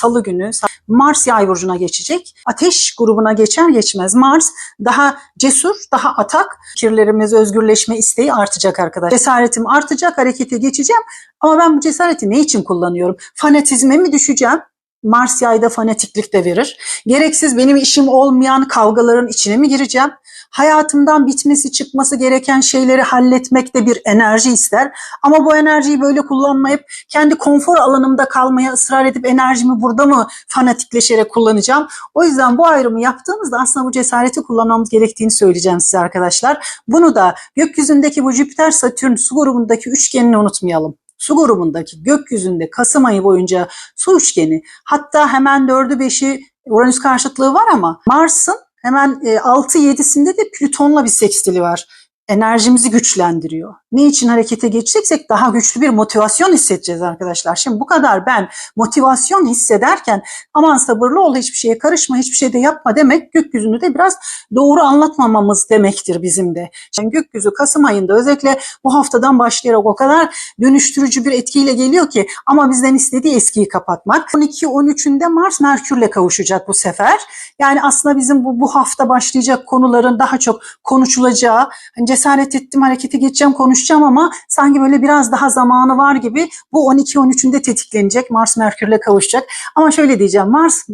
salı günü Mars yay burcuna geçecek. Ateş grubuna geçer geçmez Mars daha cesur, daha atak. Fikirlerimiz, özgürleşme isteği artacak arkadaşlar. Cesaretim artacak, harekete geçeceğim. Ama ben bu cesareti ne için kullanıyorum? Fanatizme mi düşeceğim? Mars yayda fanatiklik de verir. Gereksiz benim işim olmayan kavgaların içine mi gireceğim? Hayatımdan bitmesi çıkması gereken şeyleri halletmekte bir enerji ister. Ama bu enerjiyi böyle kullanmayıp kendi konfor alanımda kalmaya ısrar edip enerjimi burada mı fanatikleşerek kullanacağım? O yüzden bu ayrımı yaptığımızda aslında bu cesareti kullanmamız gerektiğini söyleyeceğim size arkadaşlar. Bunu da gökyüzündeki bu Jüpiter Satürn su grubundaki üçgenini unutmayalım su grubundaki gökyüzünde Kasım ayı boyunca su üçgeni hatta hemen 4'ü 5'i Uranüs karşıtlığı var ama Mars'ın hemen 6-7'sinde de Plüton'la bir sekstili var. Enerjimizi güçlendiriyor. Ne için harekete geçeceksek daha güçlü bir motivasyon hissedeceğiz arkadaşlar. Şimdi bu kadar ben motivasyon hissederken aman sabırlı ol hiçbir şeye karışma hiçbir şey de yapma demek gökyüzünü de biraz doğru anlatmamamız demektir bizim de. Şimdi gökyüzü Kasım ayında özellikle bu haftadan başlayarak o kadar dönüştürücü bir etkiyle geliyor ki ama bizden istediği eskiyi kapatmak. 12-13'ünde Mars Merkürle kavuşacak bu sefer. Yani aslında bizim bu, bu hafta başlayacak konuların daha çok konuşulacağı, hani cesaret ettim harekete geçeceğim konuşacağım ama sanki böyle biraz daha zamanı var gibi bu 12-13'ünde tetiklenecek. Mars Merkürle kavuşacak. Ama şöyle diyeceğim Mars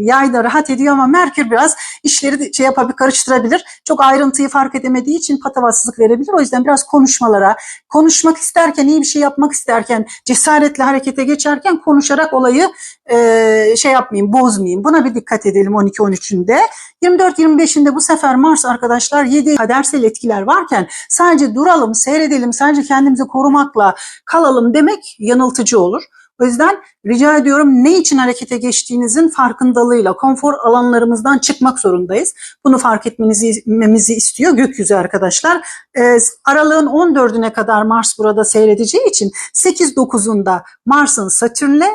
yayda rahat ediyor ama Merkür biraz işleri şey yapabilir, karıştırabilir. Çok ayrıntıyı fark edemediği için patavatsızlık verebilir. O yüzden biraz konuşmalara, konuşmak isterken, iyi bir şey yapmak isterken, cesaretle harekete geçerken konuşarak olayı e, şey yapmayayım, bozmayayım. Buna bir dikkat edelim 12-13'ünde. 24-25'inde bu sefer Mars arkadaşlar 7 kadersel etkiler varken sadece duralım, seyredelim, sadece kendimizi korumakla kalalım demek yanıltıcı olur. O yüzden rica ediyorum ne için harekete geçtiğinizin farkındalığıyla konfor alanlarımızdan çıkmak zorundayız. Bunu fark etmenizi istiyor gökyüzü arkadaşlar. Ee, aralığın 14'üne kadar Mars burada seyredeceği için 8-9'unda Mars'ın Satürn'le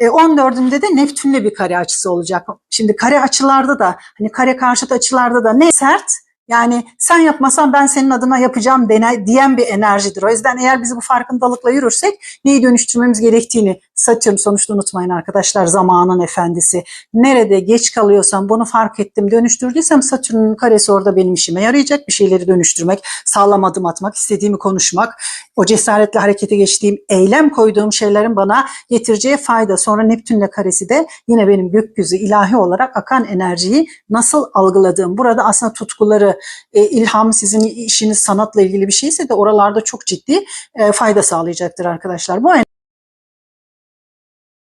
14'ünde de Neptün'le bir kare açısı olacak. Şimdi kare açılarda da hani kare karşıt açılarda da ne sert yani sen yapmasan ben senin adına yapacağım dene, diyen bir enerjidir. O yüzden eğer biz bu farkındalıkla yürürsek neyi dönüştürmemiz gerektiğini Satürn sonuçta unutmayın arkadaşlar zamanın efendisi. Nerede geç kalıyorsam bunu fark ettim dönüştürdüysem Satürn'ün karesi orada benim işime yarayacak. Bir şeyleri dönüştürmek, sağlam adım atmak, istediğimi konuşmak, o cesaretle harekete geçtiğim, eylem koyduğum şeylerin bana getireceği fayda. Sonra Neptün'le karesi de yine benim gökyüzü ilahi olarak akan enerjiyi nasıl algıladığım. Burada aslında tutkuları, e, ilham sizin işiniz sanatla ilgili bir şeyse de oralarda çok ciddi e, fayda sağlayacaktır arkadaşlar. Bu